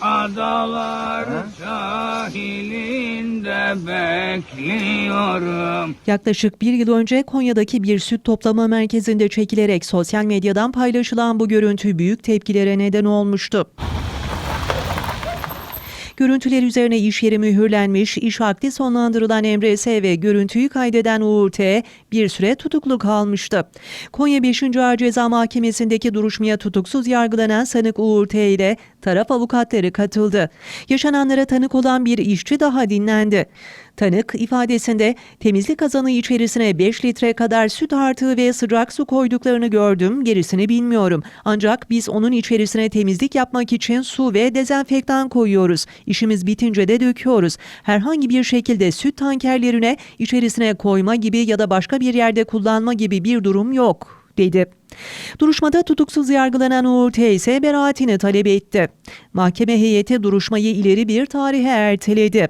Adalar sahilinde bekliyorum. Yaklaşık bir yıl önce Konya'daki bir süt toplama merkezinde çekilerek sosyal medyadan paylaşılan bu görüntü büyük tepkilere neden olmuştu. Görüntüler üzerine iş yeri mühürlenmiş, iş akdi sonlandırılan Emre S. ve görüntüyü kaydeden Uğur T. bir süre tutuklu kalmıştı. Konya 5. Ağır Ceza Mahkemesi'ndeki duruşmaya tutuksuz yargılanan sanık Uğur T. ile taraf avukatları katıldı. Yaşananlara tanık olan bir işçi daha dinlendi. Tanık ifadesinde temizlik kazanı içerisine 5 litre kadar süt artığı ve sıcak su koyduklarını gördüm, gerisini bilmiyorum. Ancak biz onun içerisine temizlik yapmak için su ve dezenfektan koyuyoruz. İşimiz bitince de döküyoruz. Herhangi bir şekilde süt tankerlerine içerisine koyma gibi ya da başka bir yerde kullanma gibi bir durum yok dedi. Duruşmada tutuksuz yargılanan Uğur T ise beraatini talep etti. Mahkeme heyeti duruşmayı ileri bir tarihe erteledi.